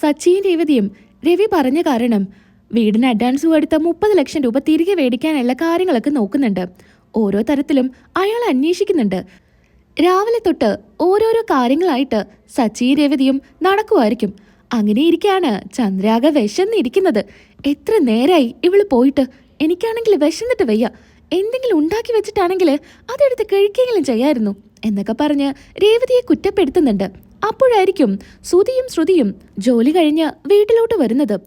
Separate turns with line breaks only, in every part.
സച്ചിയും രേവതിയും രവി പറഞ്ഞ കാരണം വീടിന് അഡ്വാൻസ് കൊടുത്ത മുപ്പത് ലക്ഷം രൂപ തിരികെ മേടിക്കാനുള്ള കാര്യങ്ങളൊക്കെ നോക്കുന്നുണ്ട്. ഓരോ തരത്തിലും അയാൾ അന്വേഷിക്കുന്നുണ്ട്. രാവിലെ തൊട്ട് ഓരോരോ കാര്യങ്ങളായിട്ട് സച്ചിയും രേവതിയും നടക്കുമായിരിക്കും. അങ്ങനെ ഇരിക്കാണ് ചന്ദ്രാക വിശന്നിരിക്കുന്നത്. എത്ര നേരായി ഇവൾ പോയിട്ട് എനിക്കാണെങ്കിൽ വിശന്നിട്ട് വയ്യ. എന്തെങ്കിലും ഉണ്ടാക്കി വെച്ചിട്ടാണെങ്കിൽ അതെടുത്ത് കഴിക്കുകയെങ്കിലും ചെയ്യായിരുന്നു എന്നൊക്കെ പറഞ്ഞ് രേവതിയെ കുറ്റപ്പെടുത്തുന്നുണ്ട്. അപ്പോഴായിരിക്കും സുതിയും ശ്രുതിയും ജോലി കഴിഞ്ഞ് വീട്ടിലോട്ട് വരുന്നത്.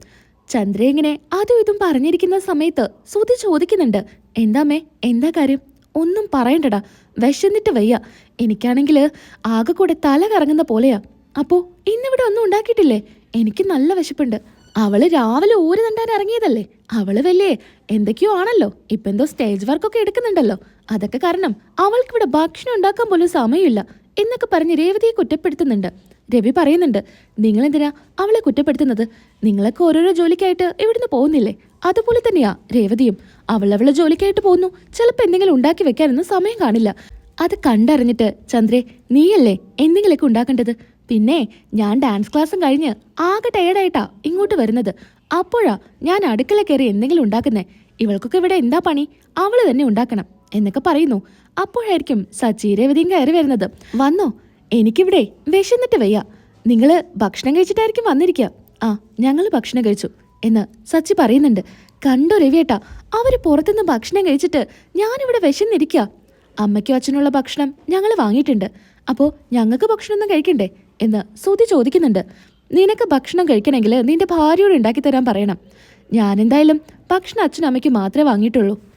ചന്ദ്ര ഇങ്ങനെ അതും ഇതും പറഞ്ഞിരിക്കുന്ന സമയത്ത് സുതി ചോദിക്കുന്നുണ്ട് എന്താമേ എന്താ കാര്യം? ഒന്നും പറയണ്ടടാ വിശന്നിട്ട് വയ്യ. എനിക്കാണെങ്കിൽ ആകെ കൂടെ തല കറങ്ങുന്ന പോലെയാ. അപ്പോ ഇന്നിവിടെ ഒന്നും ഉണ്ടാക്കിയിട്ടില്ലേ? എനിക്ക് നല്ല വിശപ്പുണ്ട്. അവൾ രാവിലെ ഊര് തണ്ടാൻ ഇറങ്ങിയതല്ലേ? അവൾ വലിയ എന്തൊക്കെയോ ആണല്ലോ. ഇപ്പെന്തോ സ്റ്റേജ് വർക്കൊക്കെ എടുക്കുന്നുണ്ടല്ലോ. അതൊക്കെ കാരണം അവൾക്കിവിടെ ഭക്ഷണം ഉണ്ടാക്കാൻ പോലും സമയമില്ല. എന്നൊക്കെ പറഞ്ഞ് രേവതിയെ കുറ്റപ്പെടുത്തുന്നുണ്ട്. രവി പറയുന്നുണ്ട് നിങ്ങളെന്തിനാ അവളെ കുറ്റപ്പെടുത്തുന്നത്? നിങ്ങളൊക്കെ ഓരോരോ ജോലിക്കായിട്ട് ഇവിടുന്ന് പോകുന്നില്ലേ? അതുപോലെ തന്നെയാ രേവതിയും. അവളവളെ ജോലിക്കായിട്ട് പോകുന്നു. ചിലപ്പോൾ എന്തെങ്കിലും ഉണ്ടാക്കി വെക്കാനൊന്നും സമയം കാണില്ല. അത് കണ്ടറിഞ്ഞിട്ട് ചന്ദ്രേ നീയല്ലേ എന്തെങ്കിലുമൊക്കെ ഉണ്ടാക്കേണ്ടത്? പിന്നെ ഞാൻ ഡാൻസ് ക്ലാസ്സും കഴിഞ്ഞ് ആകെ ടയേർഡായിട്ടാ ഇങ്ങോട്ട് വരുന്നത്. അപ്പോഴാ ഞാൻ അടുക്കള കയറി എന്തെങ്കിലും ഉണ്ടാക്കുന്നേ. ഇവൾക്കൊക്കെ ഇവിടെ എന്താ പണി? അവൾ തന്നെ ഉണ്ടാക്കണം എന്നൊക്കെ പറയുന്നു. അപ്പോഴായിരിക്കും സച്ചി രേവതിയും കയറി വരുന്നത്. വന്നോ? എനിക്കിവിടെ വിശന്നിട്ട് വയ്യ. നിങ്ങൾ ഭക്ഷണം കഴിച്ചിട്ടായിരിക്കും വന്നിരിക്കുക ആ ഞങ്ങൾ ഭക്ഷണം കഴിച്ചു എന്ന് സച്ചി പറയുന്നുണ്ട്. കണ്ടോ രവിയേട്ടാ അവർ പുറത്തുനിന്ന് ഭക്ഷണം കഴിച്ചിട്ട് ഞാനിവിടെ വിശന്നിരിക്കുക അമ്മയ്ക്കും അച്ഛനുള്ള ഭക്ഷണം ഞങ്ങൾ വാങ്ങിയിട്ടുണ്ട്. അപ്പോൾ ഞങ്ങൾക്ക് ഭക്ഷണമൊന്നും കഴിക്കണ്ടേ എന്ന് സുതി ചോദിക്കുന്നുണ്ട്. നിനക്ക് ഭക്ഷണം കഴിക്കണമെങ്കിൽ നിന്റെ ഭാര്യയോട് ഉണ്ടാക്കി തരാൻ പറയണം. ഞാനെന്തായാലും ഭക്ഷണം അച്ഛനും അമ്മയ്ക്ക് മാത്രമേ വാങ്ങിയിട്ടുള്ളൂ.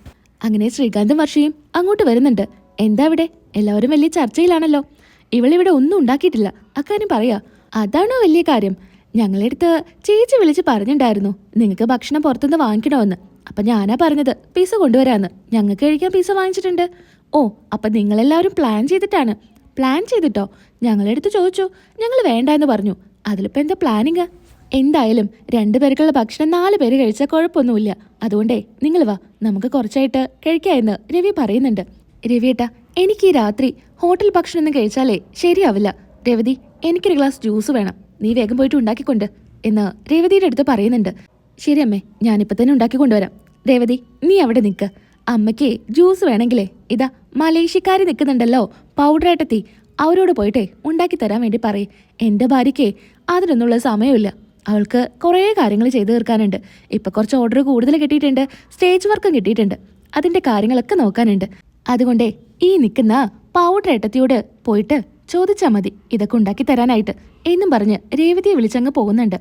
അങ്ങനെ ശ്രീകാന്തും വർഷയും അങ്ങോട്ട് വരുന്നുണ്ട്. എന്താ ഇവിടെ? എല്ലാവരും വലിയ ചർച്ചയിലാണല്ലോ. ഇവളിവിടെ ഒന്നും ഉണ്ടാക്കിയിട്ടില്ല. അക്കാര്യം പറയാ. അതാണോ വലിയ കാര്യം? ഞങ്ങളെടുത്ത് ചേച്ചി വിളിച്ച് പറഞ്ഞിട്ടുണ്ടായിരുന്നു നിങ്ങൾക്ക് ഭക്ഷണം പുറത്തുനിന്ന് വാങ്ങിക്കണമെന്ന്. അപ്പൊ ഞാനാ പറഞ്ഞത് പിസ കൊണ്ടുവരാന്ന്. ഞങ്ങൾക്ക് കഴിക്കാൻ പിസ വാങ്ങിച്ചിട്ടുണ്ട്. ഓ അപ്പൊ നിങ്ങളെല്ലാവരും പ്ലാൻ ചെയ്തിട്ടാണ്. പ്ലാൻ ചെയ്തിട്ടോ? ഞങ്ങളെടുത്ത് ചോദിച്ചു. ഞങ്ങൾ വേണ്ട എന്ന് പറഞ്ഞു. അതിലിപ്പോ എന്താ പ്ലാനിങ്? എന്തായാലും രണ്ടു പേർക്കുള്ള ഭക്ഷണം നാല് പേര് കഴിച്ചാൽ കുഴപ്പമൊന്നുമില്ല. അതുകൊണ്ടേ നിങ്ങൾ വാ. നമുക്ക് കുറച്ചായിട്ട് കഴിക്കാമെന്ന് രവി പറയുന്നുണ്ട്. രവിയേട്ടാ എനിക്ക് ഈ രാത്രി ഹോട്ടൽ ഭക്ഷണം ഒന്നും കഴിച്ചാലേ ശരിയാവില്ല. രവതി എനിക്കൊരു ഗ്ലാസ് ജ്യൂസ് വേണം. നീ വേഗം പോയിട്ട് ഉണ്ടാക്കിക്കൊണ്ട് എന്ന് രേവതിയുടെ അടുത്ത് പറയുന്നുണ്ട്. ശരി അമ്മേ ഞാനിപ്പോ തന്നെ ഉണ്ടാക്കി കൊണ്ടുവരാം രേവതി നീ അവിടെ നിൽക്ക് അമ്മയ്ക്ക് ജ്യൂസ് വേണമെങ്കിലേ ഇതാ മലേഷ്യക്കാരി നിൽക്കുന്നുണ്ടല്ലോ പൗഡർ ഏട്ടത്തി അവരോട് പോയിട്ടേ ഉണ്ടാക്കി തരാൻ വേണ്ടി പറയും. എന്റെ ഭാര്യയ്ക്ക് അതിനൊന്നുള്ള സമയമില്ല. അവൾക്ക് കുറേ കാര്യങ്ങൾ ചെയ്തു തീർക്കാനുണ്ട്. ഇപ്പോൾ കുറച്ച് ഓർഡർ കൂടുതൽ കിട്ടിയിട്ടുണ്ട്. സ്റ്റേജ് വർക്കും കിട്ടിയിട്ടുണ്ട്. അതിന്റെ കാര്യങ്ങളൊക്കെ നോക്കാനുണ്ട്. അതുകൊണ്ടേ ഈ നിൽക്കുന്ന പൗഡർ ഏട്ടത്തിയോട് പോയിട്ട് ചോദിച്ചാൽ മതി. ഇതൊക്കെ ഉണ്ടാക്കി തരാനായിട്ട് എന്നും പറഞ്ഞ് രേവതിയെ വിളിച്ചങ്ങ് പോകുന്നുണ്ട്.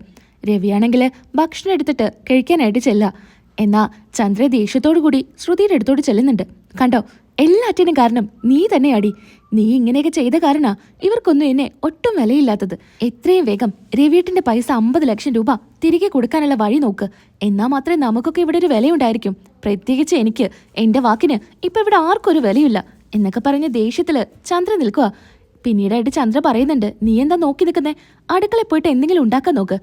രവിയാണെങ്കിൽ ഭക്ഷണം എടുത്തിട്ട് കഴിക്കാനായിട്ട് ചെല്ല എന്നാൽ ചന്ദ്ര ദേഷ്യത്തോടു കൂടി ശ്രുതിയുടെ അടുത്തോട് ചെല്ലുന്നുണ്ട്. കണ്ടോ? എല്ലാറ്റിനും കാരണം നീ തന്നെയാടി. നീ ഇങ്ങനെയൊക്കെ ചെയ്ത കാരണാ ഇവർക്കൊന്നും എന്നെ ഒട്ടും വിലയില്ലാത്തത്. എത്രയും വേഗം രവിയേട്ടിന്റെ പൈസ അമ്പത് ലക്ഷം രൂപ തിരികെ കൊടുക്കാനുള്ള വഴി നോക്ക്. എന്നാ മാത്രമേ നമുക്കൊക്കെ ഇവിടെ ഒരു വിലയുണ്ടായിരിക്കും. പ്രത്യേകിച്ച് എനിക്ക്. എന്റെ വാക്കിന് ഇപ്പൊ ഇവിടെ ആർക്കും ഒരു വിലയില്ല എന്നൊക്കെ പറഞ്ഞ ദേഷ്യത്തിൽ ചന്ദ്ര നിൽക്കുക പിന്നീടായിട്ട് ചന്ദ്ര പറയുന്നുണ്ട് നീ എന്താ നോക്കി നിൽക്കുന്നേ? അടുക്കളയിൽ പോയിട്ട് എന്തെങ്കിലും ഉണ്ടാക്കാൻ നോക്ക്.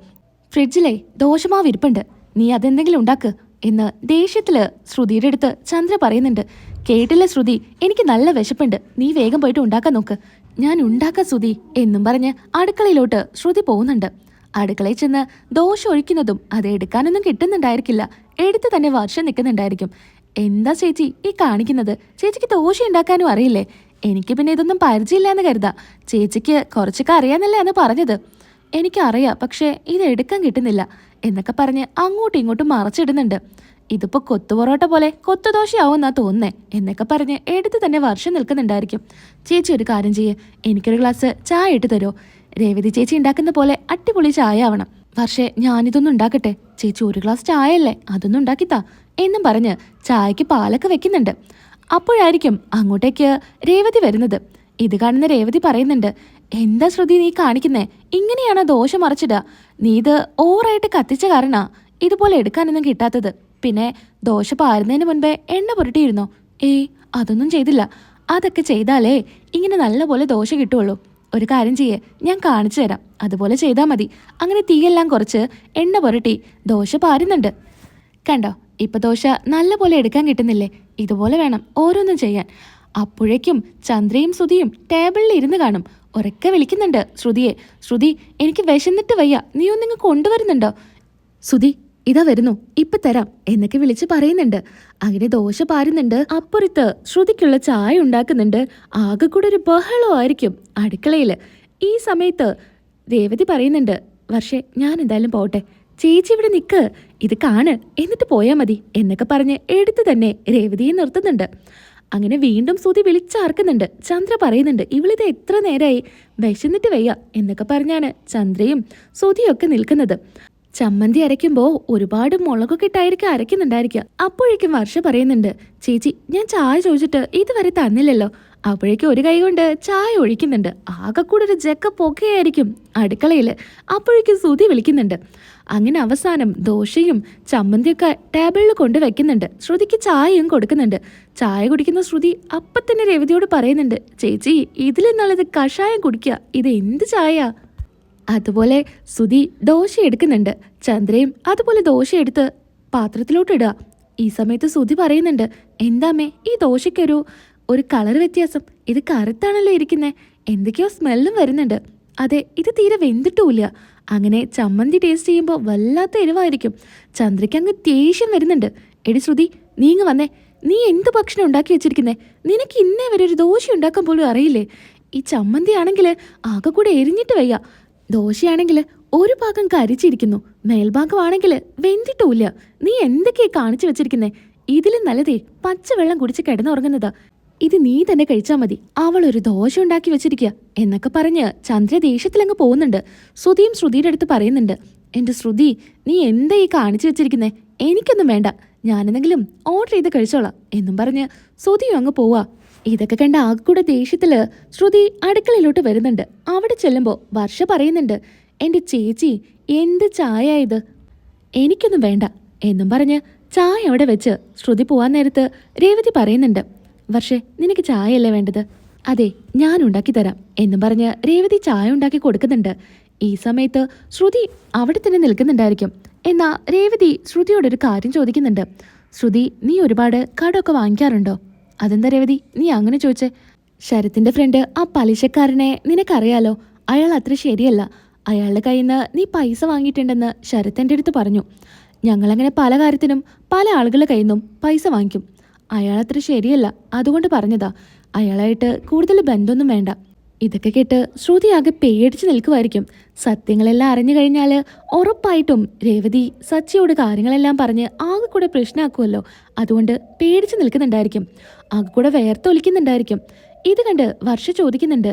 ഫ്രിഡ്ജിലെ ദോശമാവ് ഇരിപ്പുണ്ട്. നീ അതെന്തെങ്കിലും ഉണ്ടാക്ക്. എന്ന് ദേഷ്യത്തിൽ ശ്രുതിയുടെ അടുത്ത് ചന്ദ്ര പറയുന്നുണ്ട് കേട്ടില്ല ശ്രുതി. എനിക്ക് നല്ല വിശപ്പുണ്ട്. നീ വേഗം പോയിട്ട് ഉണ്ടാക്കാൻ നോക്ക്. ഞാൻ ഉണ്ടാക്കാം ശ്രുതി എന്നും പറഞ്ഞ് അടുക്കളയിലോട്ട് ശ്രുതി പോകുന്നുണ്ട്. അടുക്കളയിൽ ചെന്ന് ദോശ ഒഴിക്കുന്നതും അത് എടുക്കാനൊന്നും കിട്ടുന്നുണ്ടായിരിക്കില്ല. എടുത്ത് തന്നെ വർഷം നിൽക്കുന്നുണ്ടായിരിക്കും. എന്താ ചേച്ചി ഈ കാണിക്കുന്നത്? ചേച്ചിക്ക് ദോശ ഉണ്ടാക്കാനും അറിയില്ലേ? എനിക്ക് പിന്നെ ഇതൊന്നും പരിചയമില്ലാന്ന് കരുതാ. ചേച്ചിക്ക് കുറച്ചൊക്കെ അറിയാന്നല്ലേ അന്ന് പറഞ്ഞത്. എനിക്കറിയാം പക്ഷേ ഇത് എടുക്കാൻ കിട്ടുന്നില്ല എന്നൊക്കെ പറഞ്ഞ് അങ്ങോട്ടും ഇങ്ങോട്ടും മറച്ചിടുന്നുണ്ട്. ഇതിപ്പോ കൊത്തുപൊറോട്ട പോലെ കൊത്തുദോശയാവുമെന്നാ തോന്നേ എന്നൊക്കെ പറഞ്ഞ് എടുത്ത് തന്നെ വർഷം നിൽക്കുന്നുണ്ടായിരിക്കും. ചേച്ചി ഒരു കാര്യം ചെയ്യേ എനിക്കൊരു ഗ്ലാസ് ചായ ഇട്ട് തരുമോ രേവതി ചേച്ചി ഉണ്ടാക്കുന്ന പോലെ അടിപൊളി ചായ ആവണം. പക്ഷേ ഞാനിതൊന്നും ഉണ്ടാക്കട്ടെ. ചേച്ചി ഒരു ഗ്ലാസ് ചായ അല്ലേ അതൊന്നും ഉണ്ടാക്കിത്താ എന്നും പറഞ്ഞ് ചായക്ക് പാലൊക്കെ വെക്കുന്നുണ്ട്. അപ്പോഴായിരിക്കും അങ്ങോട്ടേക്ക് രേവതി വരുന്നത്. ഇത് കാണുന്ന രേവതി പറയുന്നുണ്ട് എന്താ ശ്രുതി നീ കാണിക്കുന്നേ? ഇങ്ങനെയാണോ ദോശ മറിച്ചിടുക? നീ ഇത് ഓവറായിട്ട് കത്തിച്ച കാരണാ ഇതുപോലെ എടുക്കാനൊന്നും കിട്ടാത്തത്. പിന്നെ ദോശ പാരുന്നതിന് മുൻപേ എണ്ണ പുരട്ടിയിരുന്നു. ഏയ് അതൊന്നും ചെയ്തില്ല. അതൊക്കെ ചെയ്താലേ ഇങ്ങനെ നല്ലപോലെ ദോശ കിട്ടുള്ളൂ ഒരു കാര്യം ചെയ്യേ ഞാൻ കാണിച്ചു തരാം. അതുപോലെ ചെയ്താൽ മതി. അങ്ങനെ തീയെല്ലാം കുറച്ച് എണ്ണ പുരട്ടി ദോശ പാരുന്നുണ്ട്. കണ്ടോ ഇപ്പം ദോശ നല്ലപോലെ എടുക്കാൻ കിട്ടുന്നില്ലേ? ഇതുപോലെ വേണം ഓരോന്നും ചെയ്യാൻ. അപ്പോഴേക്കും ചന്ദ്രയും ശ്രുതിയും ടേബിളിൽ ഇരുന്ന് കാണും. ഉറക്കെ വിളിക്കുന്നുണ്ട് ശ്രുതിയെ. ശ്രുതി എനിക്ക് വിശന്നിട്ട് വയ്യ. നീ ഒന്നിങ്ങ് കൊണ്ടുവരുന്നുണ്ടോ? ശ്രുതി ഇതാ വരുന്നു ഇപ്പൊ തരാം എന്നൊക്കെ വിളിച്ച് പറയുന്നുണ്ട്. അങ്ങനെ ദോശ പാരുന്നുണ്ട് അപ്പുറത്ത് ശ്രുതിക്കുള്ള ചായ ഉണ്ടാക്കുന്നുണ്ട്. ആകെ കൂടെ ഒരു ബഹളമായിരിക്കും അടുക്കളയിൽ. ഈ സമയത്ത് രേവതി പറയുന്നുണ്ട് വർഷേ ഞാൻ എന്തായാലും പോട്ടെ. ചേച്ചി ഇവിടെ നിക്ക് ഇത് കാണ് എന്നിട്ട് പോയാ മതി എന്നൊക്കെ പറഞ്ഞ് എടുത്തു തന്നെ രേവതിയെ നിർത്തുന്നുണ്ട്. അങ്ങനെ വീണ്ടും സുതി വിളിച്ചാർക്കുന്നുണ്ട് ചന്ദ്ര പറയുന്നുണ്ട് ഇവളിത് എത്ര നേരമായി വിശന്നിട്ട് വയ്യ എന്നൊക്കെ പറഞ്ഞാണ് ചന്ദ്രയും സുതിയൊക്കെ നിൽക്കുന്നത്. ചമ്മന്തി അരയ്ക്കുമ്പോൾ ഒരുപാട് മുളകൊക്കെ ഇട്ടായിരിക്കും അരയ്ക്കുന്നുണ്ടായിരിക്കുക. അപ്പോഴേക്കും വർഷ പറയുന്നുണ്ട് ചേച്ചി ഞാൻ ചായ ചോദിച്ചിട്ട് ഇതുവരെ തന്നില്ലല്ലോ. അപ്പോഴേക്കും ഒരു കൈ കൊണ്ട് ചായ ഒഴിക്കുന്നുണ്ട്. ആകെ കൂടെ ഒരു ജക്ക പൊക്കയായിരിക്കും അടുക്കളയിൽ അപ്പോഴേക്കും സുതി വിളിക്കുന്നുണ്ട് അങ്ങനെ അവസാനം ദോശയും ചമ്മന്തിയൊക്കെ ടേബിളിൽ കൊണ്ട് വെക്കുന്നുണ്ട്. ശ്രുതിക്ക് ചായയും കൊടുക്കുന്നുണ്ട്. ചായ കുടിക്കുന്ന ശ്രുതി അപ്പം തന്നെ രവതിയോട് പറയുന്നുണ്ട് ചേച്ചി ഇതിൽ നല്ലത് കഷായം കുടിക്കുക. ഇത് എന്ത് ചായ? അതുപോലെ സുധി ദോശ എടുക്കുന്നുണ്ട്. ചന്ദ്രയും അതുപോലെ ദോശ എടുത്ത് പാത്രത്തിലോട്ട് ഇടുക. ഈ സമയത്ത് സുധി പറയുന്നുണ്ട് എന്താമേ ഈ ദോശയ്ക്കൊരു ഒരു കളർ വ്യത്യാസം. ഇത് കറുത്താണല്ലോ ഇരിക്കുന്നത് എന്തൊക്കെയോ സ്മെല്ലും വരുന്നുണ്ട്. അതെ ഇത് തീരെ വെന്തിട്ടുമില്ല. അങ്ങനെ ചമ്മന്തി ടേസ്റ്റ് ചെയ്യുമ്പോൾ വല്ലാത്ത എരിവായിരിക്കും. ചന്ദ്രയ്ക്ക് അങ്ങ് ദേഷ്യം വരുന്നുണ്ട്. എടി ശ്രുതി നീ ഇങ്ങ് വന്നേ. നീ എന്ത് ഭക്ഷണം ഉണ്ടാക്കി വെച്ചിരിക്കുന്നേ? നിനക്ക് ഇന്നേ വരെ ഒരു ദോശ ഉണ്ടാക്കാൻ പോലും അറിയില്ലേ? ഈ ചമ്മന്തി ആണെങ്കിൽ ആകെ കൂടെ എരിഞ്ഞിട്ട് വയ്യ. ദോശയാണെങ്കിൽ ഒരു ഭാഗം കരിച്ചിരിക്കുന്നു. മേൽഭാഗമാണെങ്കിൽ വെന്തിട്ടുമില്ല. നീ എന്തൊക്കെയാ കാണിച്ചു വെച്ചിരിക്കുന്നേ? ഇതിലും നല്ലതേ പച്ചവെള്ളം കുടിച്ച് കിടന്നുറങ്ങുന്നതാ. ഇത് നീ തന്നെ കഴിച്ചാൽ മതി. അവൾ ഒരു ദോശ ഉണ്ടാക്കി വെച്ചിരിക്കുക എന്നൊക്കെ പറഞ്ഞ് ചന്ദ്ര ദേഷ്യത്തിലങ്ങ് പോകുന്നുണ്ട്. ശ്രുതിയും ശ്രുതിയുടെ അടുത്ത് പറയുന്നുണ്ട് എന്റെ ശ്രുതി നീ എന്താ ഈ കാണിച്ചു വെച്ചിരിക്കുന്നേ? എനിക്കൊന്നും വേണ്ട. ഞാനെന്തെങ്കിലും ഓർഡർ ചെയ്ത് കഴിച്ചോളാം എന്നും പറഞ്ഞ് ശ്രുതിയും അങ്ങ് പോവാ. ഇതൊക്കെ കണ്ട ആകൂടെ ദേഷ്യത്തിൽ ശ്രുതി അടുക്കളയിലോട്ട് വരുന്നുണ്ട്. അവിടെ ചെല്ലുമ്പോൾ വർഷ പറയുന്നുണ്ട് എന്റെ ചേച്ചി എന്ത് ചായ ഇത്? എനിക്കൊന്നും വേണ്ട എന്നും പറഞ്ഞ് ചായ അവിടെ വെച്ച് ശ്രുതി പോവാൻ നേരത്ത് രേവതി പറയുന്നുണ്ട് വർഷേ നിനക്ക് ചായയല്ലേ വേണ്ടത്? അതെ ഞാൻ ഉണ്ടാക്കി തരാം എന്നും പറഞ്ഞ് രേവതി ചായ ഉണ്ടാക്കി കൊടുക്കുന്നുണ്ട്. ഈ സമയത്ത് ശ്രുതി അവിടെ തന്നെ നിൽക്കുന്നുണ്ടായിരിക്കും. എന്നാ രേവതി ശ്രുതിയോടൊരു കാര്യം ചോദിക്കുന്നുണ്ട് ശ്രുതി നീ ഒരുപാട് കടമൊക്കെ വാങ്ങിക്കാറുണ്ടോ? അതെന്താ രവതി? നീ അങ്ങനെ ചോദിച്ചേ. ശരത്തിന്റെ ഫ്രണ്ട് ആ പലിശക്കാരനെ നിനക്കറിയാലോ? അയാൾ അത്ര ശരിയല്ല. അയാളുടെ കയ്യിൽ നിന്ന് നീ പൈസ വാങ്ങിയിട്ടുണ്ടെന്ന് ശരത് എന്റെ അടുത്ത് പറഞ്ഞു. ഞങ്ങളങ്ങനെ പല കാര്യത്തിനും പല ആളുകളുടെ കയ്യിൽ നിന്നും പൈസ വാങ്ങിക്കും. അയാൾ അത്ര ശരിയല്ല. അതുകൊണ്ട് പറഞ്ഞതാ. അയാളായിട്ട് കൂടുതൽ ബന്ധമൊന്നും വേണ്ട. ഇതൊക്കെ കേട്ട് ശ്രുതി ആകെ പേടിച്ച് നിൽക്കുമായിരിക്കും സത്യങ്ങളെല്ലാം അറിഞ്ഞു കഴിഞ്ഞാൽ ഉറപ്പായിട്ടും രേവതി സച്ചിയോട് കാര്യങ്ങളെല്ലാം പറഞ്ഞ് ആകെ കൂടെ പ്രശ്നമാക്കുമല്ലോ അതുകൊണ്ട് പേടിച്ച് നിൽക്കുന്നുണ്ടായിരിക്കും. ആകെ കൂടെ വേർത്തൊലിക്കുന്നുണ്ടായിരിക്കും. ഇത് കണ്ട് വർഷ ചോദിക്കുന്നുണ്ട്.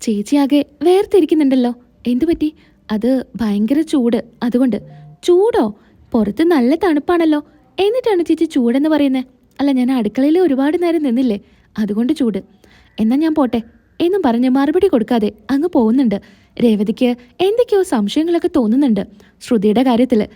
ചേച്ചി ആകെ വേർതിരിക്കുന്നുണ്ടല്ലോ എന്തു പറ്റി? അത് ഭയങ്കര ചൂട്. അതുകൊണ്ട് ചൂടോ? പുറത്ത് നല്ല തണുപ്പാണല്ലോ. എന്നിട്ടാണ് ചേച്ചി ചൂടെന്ന് പറയുന്നത് അല്ല ഞാൻ അടുക്കളയിൽ ഒരുപാട് നേരം നിന്നില്ലേ? അതുകൊണ്ട് ചൂട്. എന്നാൽ ഞാൻ പോട്ടെ. എന്നും പറഞ്ഞ് മറുപടി കൊടുക്കാതെ അങ്ങ് പോകുന്നുണ്ട്. രേവതിക്ക് എന്തൊക്കെയോ സംശയങ്ങളൊക്കെ തോന്നുന്നുണ്ട്. ശ്രുതിയുടെ കാര്യത്തിൽ